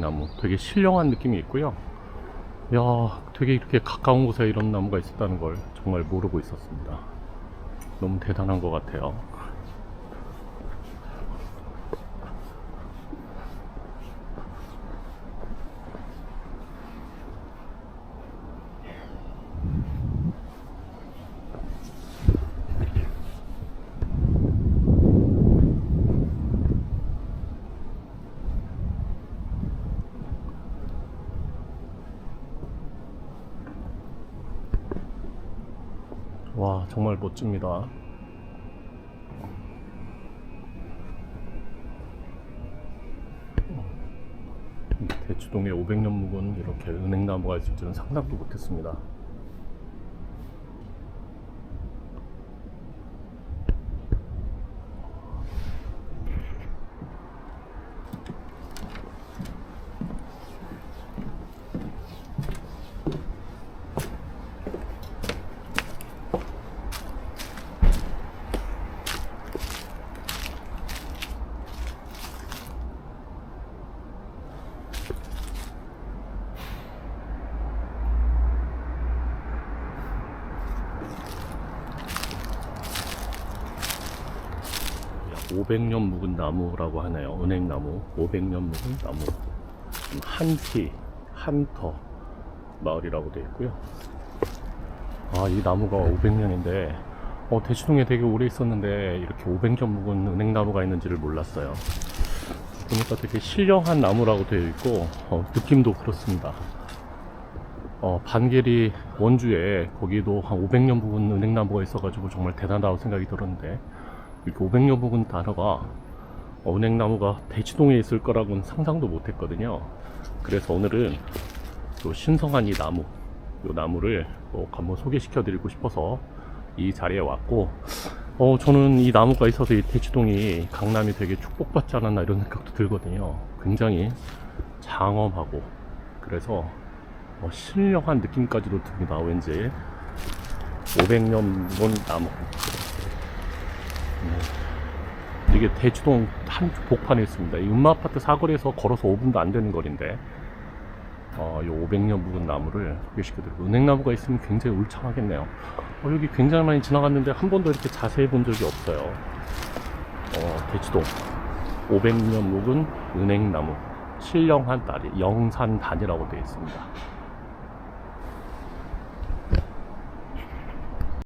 나무 되게 신령한 느낌이 있고요. 야, 되게 이렇게 가까운 곳에 이런 나무가 있었다는 걸 정말 모르고 있었습니다. 너무 대단한 것 같아요. 와, 정말 멋집니다. 대추동에 500년 묵은 이렇게 은행나무가 있을 줄은 상상도 못했습니다. 500년 묵은 나무라고 하네요. 은행나무. 500년 묵은 나무. 한티, 한터 마을이라고 되어 있고요. 아, 이 나무가 500년인데, 어, 대치동에 되게 오래 있었는데, 이렇게 500년 묵은 은행나무가 있는지를 몰랐어요. 보니까 되게 신령한 나무라고 되어 있고, 어, 느낌도 그렇습니다. 어, 반계리 원주에 거기도 한 500년 묵은 은행나무가 있어가지고 정말 대단하다고 생각이 들었는데, 이렇게 500년 묵은 단어가 어, 은행나무가 대치동에 있을 거라고는 상상도 못 했거든요. 그래서 오늘은 또 신성한 이 나무, 이 나무를 꼭 한번 소개시켜 드리고 싶어서 이 자리에 왔고, 어, 저는 이 나무가 있어서 이 대치동이 강남이 되게 축복받지 않았나 이런 생각도 들거든요. 굉장히 장엄하고, 그래서 어, 신령한 느낌까지도 듭니다. 왠지 500년 묵은 나무. 네. 이게 대치동 한 복판에 있습니다. 이 음마 아파트 사거리에서 걸어서 5분도 안 되는 거리인데, 어, 이 500년 묵은 나무를 소개시켜드리고, 은행나무가 있으면 굉장히 울창하겠네요. 어, 여기 굉장히 많이 지나갔는데 한 번도 이렇게 자세히 본 적이 없어요. 어, 대치동 500년 묵은 은행나무, 신령한 딸이 영산단이라고 되어 있습니다.